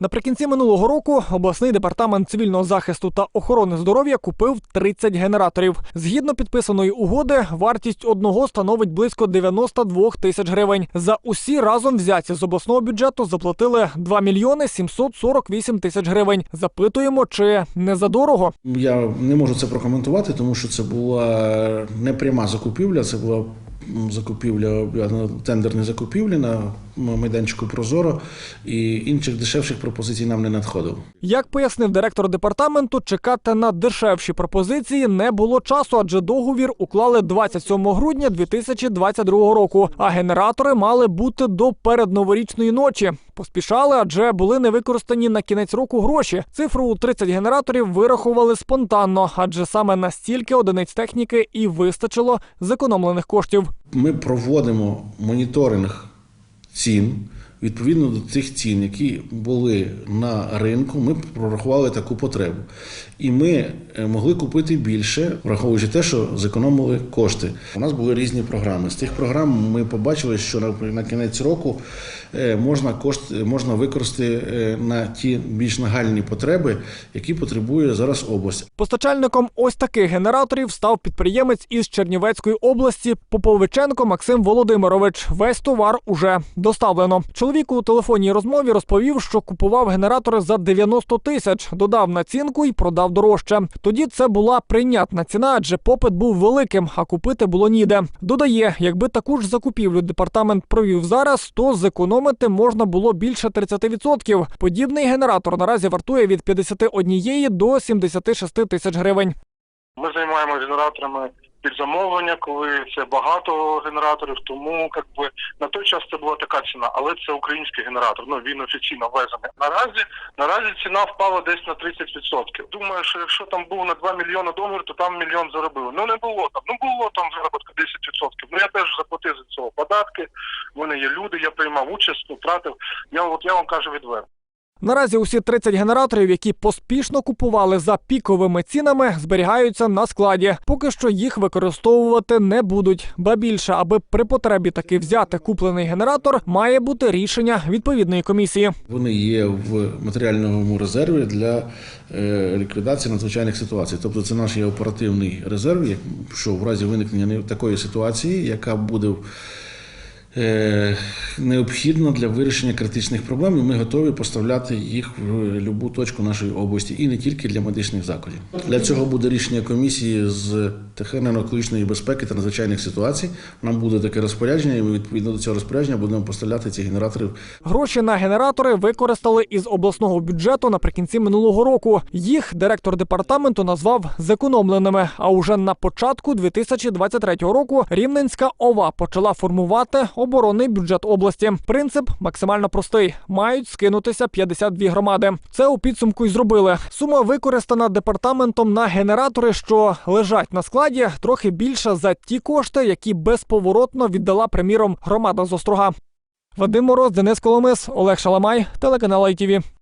Наприкінці минулого року обласний департамент цивільного захисту та охорони здоров'я купив 30 генераторів. Згідно підписаної угоди, вартість одного становить близько 92 тисяч гривень. За усі разом взяті з обласного бюджету заплатили 2 мільйони 748 тисяч гривень. Запитуємо, чи не задорого. Я не можу це прокоментувати, тому що це була не пряма закупівля, це була закупівля тендерні закупівлі на майданчику Прозоро, і інших дешевших пропозицій нам не надходило. Як пояснив директор департаменту, чекати на дешевші пропозиції не було часу, адже договір уклали 27 грудня 2022 року. А генератори мали бути до передноворічної ночі. Поспішали, адже були не використані на кінець року гроші. Цифру у 30 генераторів вирахували спонтанно, адже саме настільки одиниць техніки і вистачило зекономлених коштів. Ми проводимо моніторинг цін. Відповідно до тих цін, які були на ринку, ми прорахували таку потребу. І ми е, могли купити більше, враховуючи те, що зекономили кошти. У нас були різні програми. З тих програм ми побачили, що на, кінець року е, можна кошт можна використати е, на ті більш нагальні потреби, які потребує зараз область. Постачальником ось таких генераторів став підприємець із Чернівецької області Поповиченко Максим Володимирович. Весь товар уже доставлено. Чоловік у телефонній розмові розповів, що купував генератори за 90 тисяч, додав націнку і продав дорожче. Тоді це була прийнятна ціна, адже попит був великим, а купити було ніде. Додає, якби таку ж закупівлю департамент провів зараз, то зекономити можна було більше 30%. Подібний генератор наразі вартує від 51 до 76 тисяч гривень. Ми займаємося генераторами під замовлення, коли це багато генераторів. Тому як би на той час це була така ціна, але це український генератор. Ну він офіційно ввезений. Наразі наразі ціна впала десь на 30%. Думаю, що якщо там був на 2 мільйони доларів, то там мільйон заробили. Ну не було там. Ну було там заробітка 10%. Ну я теж заплатив за цього податки. В мене є люди, я приймав участь, втратив. Я от я вам кажу відверто. Наразі усі 30 генераторів, які поспішно купували за піковими цінами, зберігаються на складі. Поки що їх використовувати не будуть. Ба більше, аби при потребі таки взяти куплений генератор, має бути рішення відповідної комісії. Вони є в матеріальному резерві для е, ліквідації надзвичайних ситуацій. Тобто це наш є оперативний резерв, що в разі виникнення не- такої ситуації, яка буде необхідна для вирішення критичних проблем, і ми готові поставляти їх в будь-яку точку нашої області, і не тільки для медичних закладів. Для цього буде рішення комісії з техногенно-екологічної безпеки та надзвичайних ситуацій. Нам буде таке розпорядження, і ми відповідно до цього розпорядження будемо поставляти ці генератори Гроші на генератори використали із обласного бюджету наприкінці минулого року. Їх директор департаменту назвав зекономленими. А уже на початку 2023 року Рівненська ОВА почала формувати оборонний бюджет області. Принцип максимально простий: мають скинутися 52 громади. Це у підсумку й зробили. Сума використана департаментом на генератори, що лежать на складі, трохи більша за ті кошти, які безповоротно віддала приміром громада з острога. Вадим Мороз, Денис Коломис, Олег Шаламай, телеканал ITV.